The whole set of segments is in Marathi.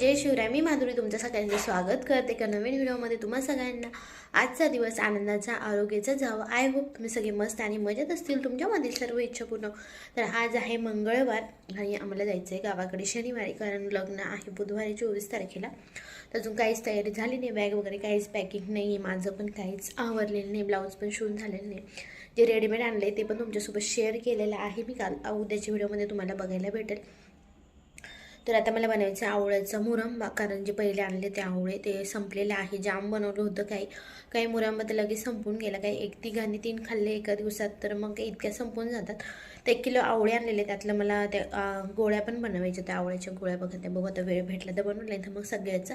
जय शिवराय. मी माधुरी तुमच्या सगळ्यांचे स्वागत करते. एका नवीन व्हिडिओमध्ये तुम्हा सगळ्यांना. आजचा दिवस आनंदाचा आरोग्याचा जावं. आय होप तुम्ही सगळे मस्त आणि मजेत असतील तुमच्यामधील सर्व इच्छा पूर्ण तर आज आहे मंगळवार आणि आम्हाला जायचं आहे गावाकडे. शनिवारी कारण लग्न आहे बुधवारी चोवीस तारखेला. तर अजून काहीच तयारी झाली नाही. बॅग वगैरे काहीच पॅकिंग नाही आहे माझं पण काहीच आवरलेलं नाही. ब्लाऊज पण शिवून झालेलं नाही. जे रेडीमेड आणले ते पण तुमच्यासोबत शेअर केलेलं आहे मी काल. उद्याच्या व्हिडिओमध्ये तुम्हाला बघायला भेटेल. तर आता मला बनवायचं आवळ्याचं आवळ्याचा मुरंबा कारण जे पहिले आणले ते आवळे ते संपलेले आहे. जाम बनवलं होतं काही. काही मुरंबा तर लगेच संपून गेला. काही एक तिघांनी तीन खाल्ले एका दिवसात तर मग काही इतक्या संपून जातात. तर एक किलो आवळे आणलेले. त्यातलं मला त्या गोळ्या पण बनवायच्या त्या आवळ्याच्या गोळ्या बघत त्या बघू आता वेळ भेटला तर बनवलं तर मग सगळ्याचं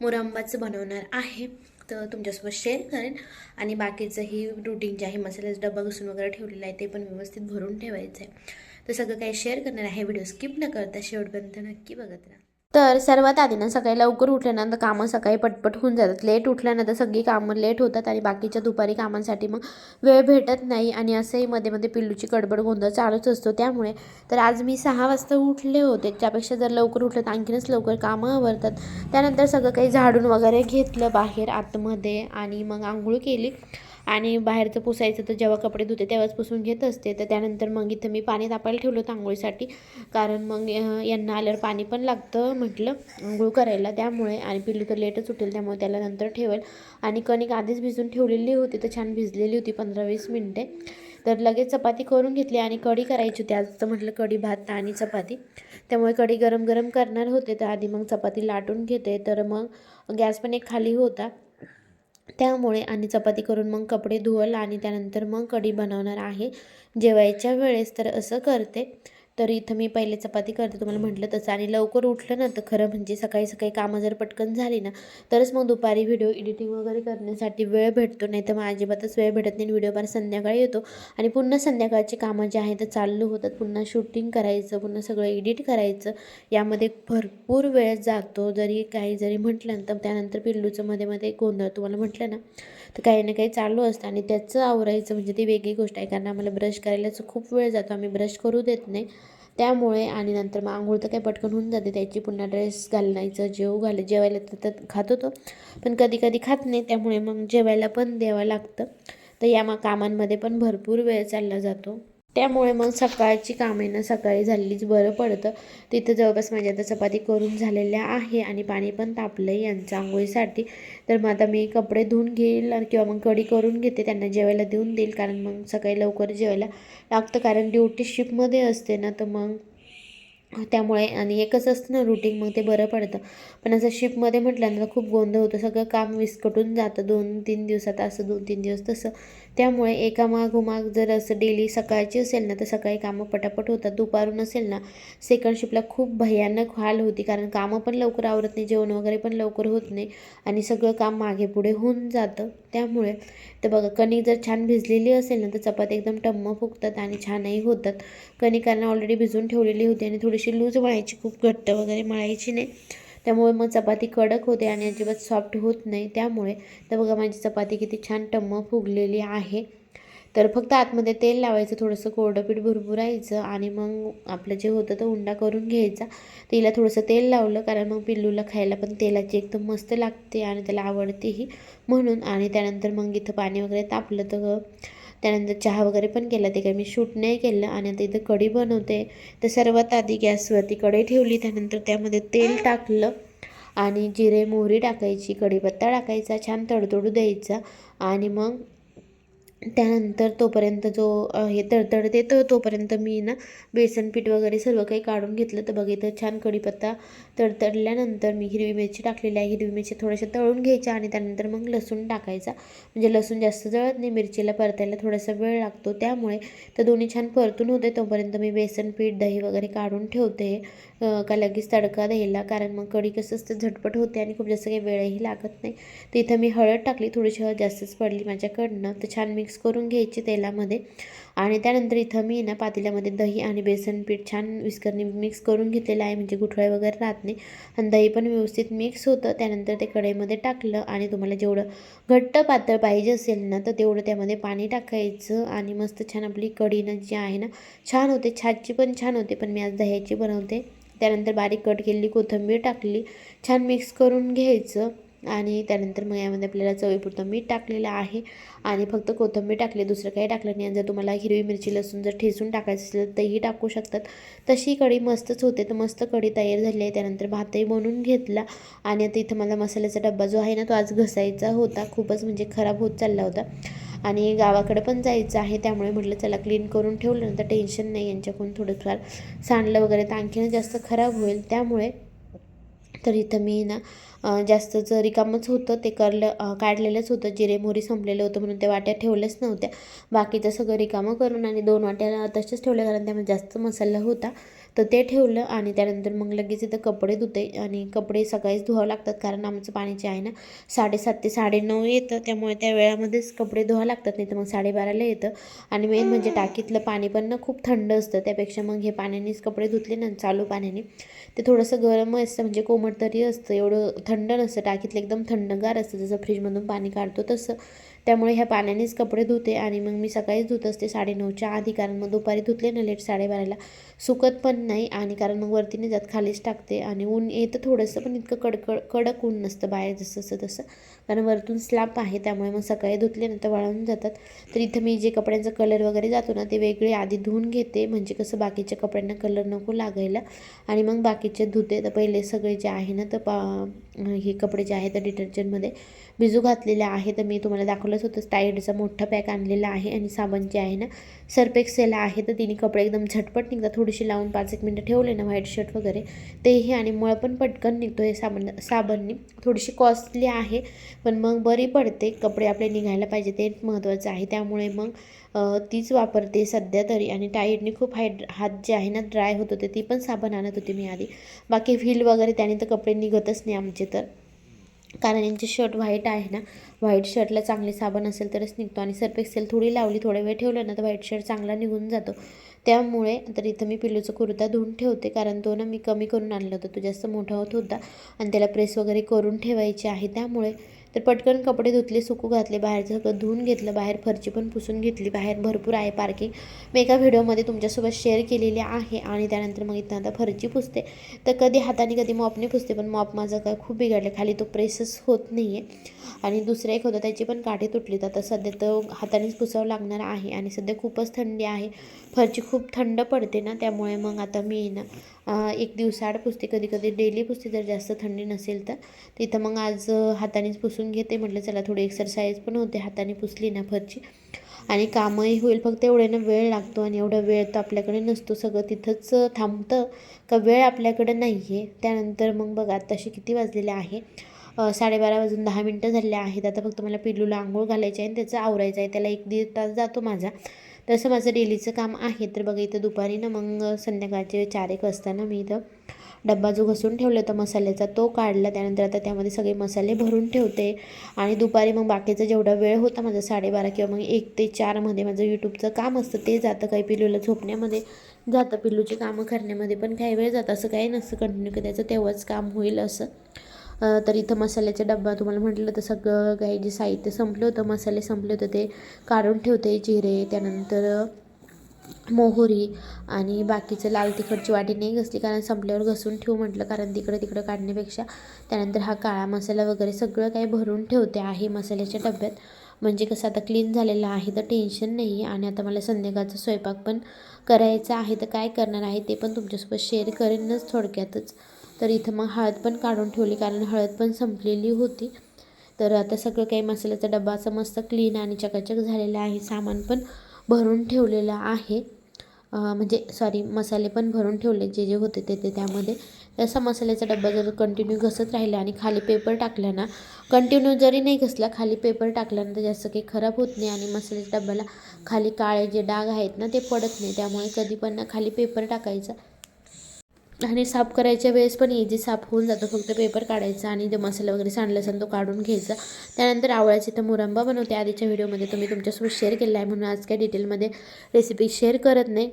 मुरंबाचं बनवणार आहे. तर तुमच्यासोबत शेअर करेन. आणि बाकीचं ही रुटीन जे आहे मसाल्याचं डबा घुसून वगैरे ठेवलेला आहे ते पण व्यवस्थित भरून ठेवायचं आहे. तर सगळं काही शेअर करणार आहे. व्हिडिओ स्किप न करता शेवटपर्यंत नक्की बघत राहा. तर सर्वात आधी ना सकाळी लवकर उठल्यानंतर कामं सकाळी पटपट होऊन जातात. लेट उठल्यानंतर सगळी कामं लेट होतात आणि बाकीच्या दुपारी कामांसाठी मग वेळ भेटत नाही आणि असंही मध्ये मध्ये पिल्लूची गडबड गोंधळ चालूच असतो. त्यामुळे तर आज मी सहा वाजता उठले होते. त्यापेक्षा जर लवकर उठलं तर आणखीनच लवकर कामं आवरतात. त्यानंतर सगळं काही झाडून वगैरे घेतलं बाहेर आतमध्ये आणि मग आंघोळ केली. आणि बाहेरचं पुसायचं तर जेव्हा कपडे धुते तेव्हाच पुसून घेत असते. तर त्यानंतर मग इथं मी पाणी तापायला ठेवलं होतं आंघोळीसाठी कारण मग यांना आल्यावर पाणी पण लागतं म्हटलं आंघोळ करायला त्यामुळे. आणि पिल्लू तर लेटच उठेल त्यामुळे त्याला नंतर ठेवेल. आणि कणिक आधीच भिजून ठेवलेली होती तर छान भिजलेली होती पंधरा वीस मिनटे. तर लगेच चपाती करून घेतली आणि कढी करायची होती. आज तर म्हटलं कढी भात आणि चपाती. त्यामुळे कढी गरम गरम करणार होते. तर आधी मग चपाती लाटून घेते. तर मग गॅस पण एक खाली होता. त्यामुळे आणि चपाती करून मग कपडे धुवल आणि त्यानंतर मग कढी बनवणार आहे. जेवायच्या वेळेस तर असं करते. तर इथं मी पहिले चपाती करते तुम्हाला म्हटलं तसं. आणि लवकर उठलं ना तर खरं म्हणजे सकाळी सकाळी कामं जर पटकन झाली ना तरच मग दुपारी व्हिडिओ एडिटिंग वगैरे करण्यासाठी वेळ भेटतो. नाही तर मग अजिबातच वेळ भेटत नाही व्हिडिओ फार संध्याकाळी येतो. आणि पुन्हा संध्याकाळची कामं जे आहेत तर चालू होतात. पुन्हा शूटिंग करायचं पुन्हा सगळं एडिट करायचं. यामध्ये भरपूर वेळ जातो. जरी काही जरी म्हटलं तर त्यानंतर पिल्लूचं मध्ये मध्ये गोंधळ तुम्हाला म्हटलं ना तर काही ना काही चालू असतं आणि त्याचं आवरायचं म्हणजे ती वेगळी गोष्ट आहे. कारण आम्हाला ब्रश करायलाच खूप वेळ जातो. आम्ही ब्रश करू देत नाही. त्यामुळे आणि नंतर मग आंघोळ तर काही पटकन होऊन जाते. त्याची पुन्हा ड्रेस घालण्याचं जेव घाल जेवायला तर तर खात होतो. पण कधी कधी खात नाही. त्यामुळे मग जेवायला पण द्यावं लागतं. तर या मग कामांमध्ये पण भरपूर वेळ चालला जातो. त्यामुळे मग सकाळची कामे ना सकाळी झालेलीच बरं पडतं. तिथं जवळपास माझ्या आता चपाती करून झालेल्या आहे आणि पाणी पण तापलं आहे यांच्या आंघोळीसाठी. तर मग आता मी कपडे धुवून घेईल किंवा मग कढी करून घेते त्यांना जेवायला देऊन देईल कारण मग सकाळी लवकर जेवायला लागतं. कारण ड्युटी शिफ्टमध्ये असते ना तर मग त्यामुळे आणि एकच असतं ना रुटीन मग ते बरं पडतं. पण असं शिफ्टमध्ये म्हटल्यानंतर खूप गोंधळ होतं. सगळं काम विस्कटून जातं. दोन तीन दिवसात असं दोन तीन दिवस तसं. त्यामुळे एका मागोमाग जर असं डेली सकाळची असेल ना तर सकाळी कामं पटापट होतात. दुपारून असेल ना सेकंड शिफ्टला खूप भयानक हाल होती. कारण कामं पण लवकर आवरत नाही जेवण वगैरे पण लवकर होत नाही आणि सगळं काम मागे पुढे होऊन जातं. त्यामुळे तर बघा कणिक जर छान भिजलेली असेल ना तर चपाती एकदम टम्म फुगतात आणि छानही होतात. कणिकांना ऑलरेडी भिजून ठेवलेली होती आणि थोडीशी लूज मळायची खूप घट्ट वगैरे मळायची नाही. त्यामुळे मग चपाती कडक होते आणि अजिबात सॉफ्ट होत नाही. त्यामुळे तर बघा माझी चपाती किती छान टम्म फुगलेली आहे. तर फक्त आतमध्ये तेल लावायचं थोडंसं कोरडं पीठ भुरभुरायचं आणि मग आपलं जे होतं तर उंडा करून घ्यायचा. तिला थोडंसं तेल लावलं कारण मग पिल्लूला खायला पण तेलाची एकदम मस्त लागते आणि त्याला आवडतेही म्हणून. आणि त्यानंतर मग इथं पाणी वगैरे तापलं तर त्यानंतर चहा वगैरे पण केला. ते काही मी शूट नाही केलं आणि आता इथं कढी बनवते. तर सर्वात आधी गॅसवरती कढई ठेवली. त्यानंतर त्यामध्ये तेल टाकलं आणि जिरे मोहरी टाकायची कढीपत्ता टाकायचा छान तडतडू द्यायचा आणि मग त्यानंतर तोपर्यंत जो हे तडतड देतो तोपर्यंत मी ना बेसन पीठ वगैरे सर्व काही काढून घेतलं. तर बघितलं छान कढीपत्ता तडतडल्यानंतर मी हिरवी मिरची टाकलेली आहे. हिरवी मिरची थोड्याशा तळून घ्यायच्या आणि त्यानंतर मग लसूण टाकायचा. म्हणजे लसूण जास्त जळत नाही मिरचीला परतायला थोडासा वेळ लागतो. त्यामुळे तर दोन्ही छान परतून होते. तोपर्यंत मी बेसन पीठ दही वगैरे काढून ठेवते. का लगेच तडका द्यायला. कारण मग कढी कसं असतं झटपट होते आणि खूप जास्त काही वेळही लागत नाही. तर इथं मी हळद टाकली. थोडीशी हळद जास्तच पडली माझ्याकडनं. तर छान मिक्स करून घ्यायची तेलामध्ये. आणि त्यानंतर इथं मी ना पातेल्यामध्ये दही आणि बेसन पीठ छान विस्करणी मिक्स करून घेतलेलं आहे. म्हणजे गुठळे वगैरे राहत नाही. आणि दही पण व्यवस्थित मिक्स होतं. त्यानंतर ते कढईमध्ये टाकलं आणि तुम्हाला जेवढं घट्ट पातळ पाहिजे असेल ना तर तेवढं त्यामध्ये पाणी टाकायचं आणि मस्त छान आपली कढी ना जी आहे ना छान होते. छाछची पण छान होते पण मी आज दह्याची बनवते. त्यानंतर बारीक कट केलेली कोथिंबीर टाकली. छान मिक्स करून घ्यायचं. आणि त्यानंतर मग यामध्ये आपल्याला चवीपुरतं मीठ टाकलेलं आहे. आणि फक्त कोथिंबीर टाकली दुसरं काही टाकलं नाही. आणि जर तुम्हाला हिरवी मिरची लसूण जर ठेसून टाकायचं असेल तर तेही टाकू शकतात. तशी कढी मस्तच होते. तर मस्त कढी तयार झाली आहे. त्यानंतर भातही बनवून घेतला. आणि आता इथं मला मसाल्याचा डब्बा जो आहे ना तो आज घसायचा होता. खूपच म्हणजे खराब होत चालला होता. आणि गावाकडे पण जायचं आहे. त्यामुळे म्हटलं चला क्लीन करून ठेवलं. नंतर टेन्शन नाही. यांच्याकडून थोडंफार सांडलं वगैरे तर आणखीन जास्त खराब होईल. त्यामुळे तर इथं मी ना जास्त जास्तच रिकामच होतं ते करलं काढलेलंच होतं. जिरे मोहरी संपलेलं होतं म्हणून त्या वाट्या ठेवल्याच नव्हत्या. बाकीचं सगळं रिकामं करून आणि दोन वाट्या तसेच ठेवल्या कारण त्यामध्ये जास्त मसाला होता. तर ते ठेवलं आणि त्यानंतर मग लगेच इथं कपडे धुते आणि कपडे सकाळीच धुवावं लागतात कारण आमचं पाण्याचे आहे ना साडेसात ते साडेनऊ येतं. त्यामुळे त्या वेळामध्येच कपडे धुवावं लागतात नाही तर मग साडेबाराला येतं. आणि मेन म्हणजे टाकीतलं पाणी पण ना खूप थंड असतं. त्यापेक्षा मग हे पाण्यानेच कपडे धुतले ना चालू पाण्याने. ते थोडंसं गरम असतं म्हणजे कोमट तरी असतं. एवढं थंड नसतं. टाकीतलं एकदम थंडगार असतं. जसं फ्रीजमधून पाणी काढतो तसं. त्यामुळे ह्या पाण्यानेच कपडे धुते आणि मग मी सकाळीच धुत असते साडेनऊच्या आधी कारण मग दुपारी धुतले ना लेट साडेबाराला. सुकत पण नाही आणि कारण मग वरती नाही जात खालीच टाकते आणि ऊन येतं थोडंसं पण इतकं कडकड कडक ऊन नसतं बाहेर जसं तसं तसं. कारण वरतून स्लॅप आहे त्यामुळे मग सकाळी धुतले ना तर वाळून जातात. तर इथं मी जे कपड्यांचा कलर वगैरे जातो ना ते वेगळे आधी धुवून घेते. म्हणजे कसं बाकीच्या कपड्यांना कलर नको लागायला. आणि मग बाकीचे धुते. तर पहिले सगळे जे आहे ना तर पा हे कपडे जे आहेत तर डिटर्जंटमध्ये भिजू घातलेले आहे तर मी तुम्हाला दाखवलंच होतं टाईडचा मोठा पॅक आणलेला आहे. आणि साबण जे आहे ना सर्पेक्सेल आहे. तर तिने कपडे एकदम झटपट निघतात. थोडीशी लावून पाच एक मिनटं ठेवले ना व्हाईट शर्ट वगैरे. तेही आणि मळ पण पटकन निघतो हे साबण साबणनी. थोडीशी कॉस्टली आहे. पण मग बरी पडते. कपडे आपले निघायला पाहिजे ते महत्त्वाचं आहे. त्यामुळे मग तीच वापरते सध्या तरी. आणि टाईडने खूप हायड हात जे आहे ना ड्राय होत होते ती पण साबण आणत होते मी आधी. बाकी व्हील वगैरे त्याने तर कपडे निघतच नाही आमचे तर. कारण यांचे शर्ट व्हाईट आहे ना व्हाईट शर्टला चांगले साबण असेल तरच निघतो. आणि सर्फ एक्सेल थोडी लावली थोडा वेळ ठेवलं ना तर व्हाईट शर्ट चांगला निघून जातो. त्यामुळे तर इथं मी पिल्लूचा कुर्ता धुवून ठेवते कारण तो ना मी कमी करून आणला होता. तो जास्त मोठा होत होता. आणि त्याला प्रेस वगैरे करून ठेवायची आहे. त्यामुळे तर पटकन कपडे धुतले सुकू घातले बाहेरचं सगळं धुवून घेतलं बाहेर फरची पण पुसून घेतली बाहेर भरपूर आहे पार्किंग मी एका व्हिडिओमध्ये तुमच्यासोबत शेअर केलेली आहे आणि त्यानंतर मग इथं आता फरची पुसते. तर कधी हाताने कधी मॉपने पुसते पण मॉप माझा काय खूप बिघडलं. खाली तो प्रेसच होत नाही आहे आणि दुसरं एक होतं त्याची पण काठी तुटली. तर आता सध्या तर हातानेच पुसावं लागणार आहे आणि सध्या खूपच थंडी आहे. फरची खूप थंड पडते ना त्यामुळे मग आता मी ना एक दिवसाआड पुसते. कधी कधी डेली पुसते जर जास्त थंडी नसेल तर. तिथं मग आज हातानेच पुसून घेते. म्हटलं चला थोडी एक्सरसाइज पण होते. हाताने पुसली ना फरची. आणि कामही होईल फक्त एवढे ना वेळ लागतो आणि एवढा वेळ तर आपल्याकडे नसतो. सगळं तिथंच थांबतं. का वेळ आपल्याकडे नाही आहे त्यानंतर मग बघा तशी किती वाजलेले आहे. साडेबारा वाजून दहा मिनटं झाले आहेत. आता फक्त मला पिल्लूला आंघोळ घालायची आहे आणि त्याचं आवरायचं आहे. त्याला एक दीड तास जातो माझा. तसं माझं डेलीचं काम आहे. तर बघा इथं दुपारी ना मग संध्याकाळचे चार एक वाजता मी इथं डब्बा जो घसून ठेवला होता मसाल्याचा तो काढला. त्यानंतर आता त्यामध्ये सगळे मसाले भरून ठेवते. आणि दुपारी मग बाकीचा जेवढा वेळ होता माझा साडेबारा किंवा मग एक ते चारमध्ये माझं यूट्यूबचं काम असतं. ते जातं काही पिल्लूला झोपण्यामध्ये जातं पिल्लूची कामं करण्यामध्ये. पण काही वेळ जातं. असं काही नसतं. कंटिन्यू की त्याचं तेव्हाच काम होईल असं. तर इथं मसाल्याचा डब्बा तुम्हाला म्हटलं तर सगळं काही जे साहित्य संपलं होतं मसाले संपले होते ते काढून ठेवते जिरे त्यानंतर मोहरी आणि बाकीचं लाल तिखटची वाटी नाही घसली कारण संपल्यावर घसून ठेवू म्हटलं कारण तिकडं तिकडं काढण्यापेक्षा त्यानंतर हा काळा मसाला वगैरे सगळं काही भरून ठेवते आहे मसाल्याच्या डब्यात. म्हणजे कसं आता क्लीन झालेलं आहे तर टेन्शन नाही आहे आणि आता मला संध्याकाळचा स्वयंपाक पण करायचा आहे तर काय करणार आहे ते पण तुमच्यासोबत शेअर करेनच थोडक्यातच. तर इथं मग हळद पण काढून ठेवली कारण हळद पण संपलेली होती. तर आता सगळं काही मसाल्याचा डबा असं मस्त क्लीन आणि चकाचक झालेला आहे. सामान पण भरून ठेवलेलं आहे. म्हणजे सॉरी मसाले पण भरून ठेवले जे जे होते ते ते त्यामध्ये. तसा मसाल्याचा डब्बा जर कंटिन्यू घसत राहिला आणि खाली पेपर टाकला ना कंटिन्यू जरी नाही घसला खाली पेपर टाकला ना तर जास्त काही खराब होत नाही. आणि मसाल्याच्या डब्याला खाली काळे जे डाग आहेत ना ते पडत नाही. त्यामुळे कधी पण ना खाली पेपर टाकायचा. आणि साफ करायच्या वेळेस पण इझी साफ होऊन जातो. फक्त पेपर काढायचा आणि जो मसाला वगैरे सांडला असेल तो काढून घ्यायचा. त्यानंतर आवळ्याचा इथं मुरंबा बनवते. आधीच्या व्हिडिओमध्ये तुम्ही तुमच्यासोबत शेअर केला आहे. म्हणून आज काय डिटेलमध्ये रेसिपी शेअर करत नाही.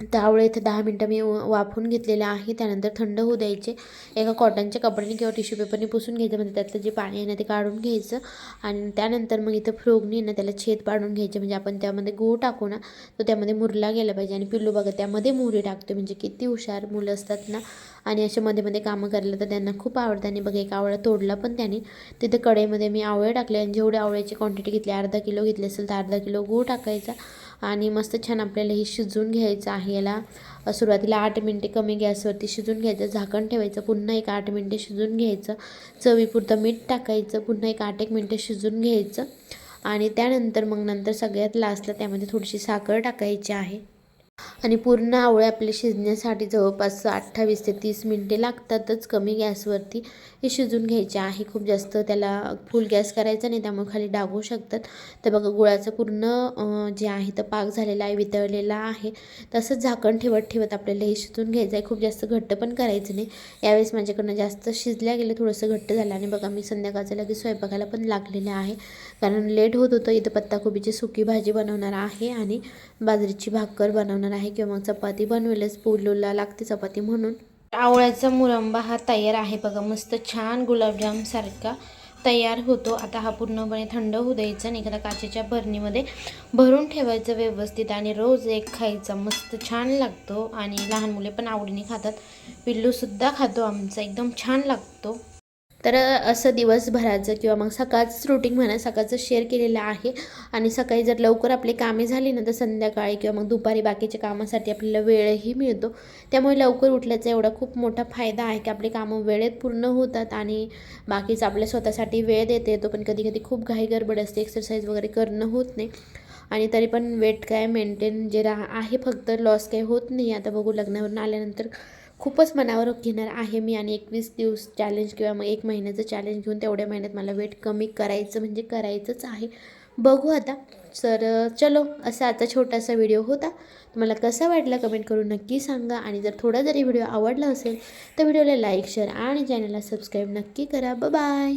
त्यावेळे आवळे इथे दहा मिनटं मी व- वाफवून घेतलेलं आहे. त्यानंतर थंड होऊ द्यायचे. एका कॉटनच्या कपड्याने किंवा टिश्यू पेपरने पुसून घ्यायचं. म्हणजे त्यातलं जे पाणी आहे ना ते काढून घ्यायचं. आणि त्यानंतर मग इथं फ्रोगनी ना त्याला छेद पाडून घ्यायचे. म्हणजे आपण त्यामध्ये गूळ टाकू ना तो त्यामध्ये मुरला गेला पाहिजे. आणि पिल्लू बघा त्यामध्ये मुरी टाकतो म्हणजे किती हुशार मुलं असतात ना. आणि असे मध्ये मध्ये कामं करायला तर त्यांना खूप आवडतं. आणि बघा एक आवळा तोडला पण त्याने. तिथे कढईमध्ये मी आवळे टाकले. आणि जेवढे आवळ्याची क्वांटिटी घेतली अर्धा किलो घेतली असेल तर अर्धा किलो गूळ टाकायचा. आणि मस्त छान आपल्याला हे शिजवून घ्यायचं आहे. याला सुरुवातीला आठ मिनटे कमी गॅसवरती शिजून घ्यायचं. झाकण ठेवायचं. पुन्हा एक आठ मिनटे शिजून घ्यायचं. चवीपुरतं मीठ टाकायचं. पुन्हा एक आठ एक मिनटं शिजून घ्यायचं. आणि त्यानंतर मग नंतर सगळ्यात लास्टला त्यामध्ये थोडीशी साखर टाकायची आहे. आणि पूर्ण आवळे आपले शिजण्यासाठी जवळपास अठ्ठावीस ते तीस मिनटे लागतातच कमी गॅसवरती. हे शिजून घ्यायचे आहे खूप जास्त. त्याला फुल गॅस करायचा नाही त्यामुळे खाली डागू शकतात. तर बघा गुळाचं पूर्ण जे आहे तर पाक झालेला आहे वितळलेला आहे. तसंच झाकण ठेवत ठेवत आपल्याला हे शिजून घ्यायचं आहे. खूप जास्त घट्ट पण करायचं नाही. यावेळेस माझ्याकडनं जास्त शिजल्या गेलं थोडंसं घट्ट झालं. आणि बघा मी संध्याकाळचं लगेच स्वयंपाकाला पण लागलेलं आहे. कारण लेट होत होतं इथं पत्ताकोबीची सुकी भाजी बनवणार आहे आणि बाजरीची भाकर बनवणार आहे. किंवा चपाती बनवेलच पोलोला लागते चपाती म्हणून. आवळ्याचा मुरंबा हा तयार आहे बघा मस्त छान गुलाबजाम सारखा तयार होतो. आता हा पूर्णपणे थंड होऊ द्यायचा आणि एखादा काचेच्या भरणीमध्ये भरून ठेवायचं व्यवस्थित आणि रोज एक खायचा मस्त छान लागतो. आणि लहान मुले पण आवडीने खातात. पिल्लूसुद्धा खातो आमचा एकदम छान लागतो. तर असं दिवसभराचं किंवा मग सकाळचंच रुटीन म्हणा सकाळचं शेअर केलेलं आहे. आणि सकाळी जर लवकर आपली कामे झाली ना तर संध्याकाळी किंवा मग दुपारी बाकीच्या कामासाठी आपल्याला वेळही मिळतो. त्यामुळे लवकर उठल्याचा एवढा खूप मोठा फायदा आहे की आपली कामं वेळेत पूर्ण होतात आणि बाकीचं आपल्या स्वतःसाठी वेळ देता येतो. पण कधी कधी खूप घाई गडबड असते एक्सरसाइज वगैरे करणं होत नाही. आणि तरी पण वेट काय मेंटेन जे रा आहे फक्त लॉस काही होत नाही. आता बघू लग्नावरून आल्यानंतर खूपच मनावर घेणार आहे मी आणि एकवीस दिवस चॅलेंज किंवा मग एक महिन्याचं चॅलेंज घेऊन तेवढ्या महिन्यात मला वेट कमी करायचं म्हणजे करायचंच आहे. बघू आता. तर चलो असा आता छोटासा व्हिडिओ होता. तुम्हाला कसा वाटला कमेंट करून नक्की सांगा आणि जर थोडा जरी व्हिडिओ आवडला असेल तर व्हिडिओला लाईक शेअर आणि चॅनलला सबस्क्राईब नक्की करा. बाय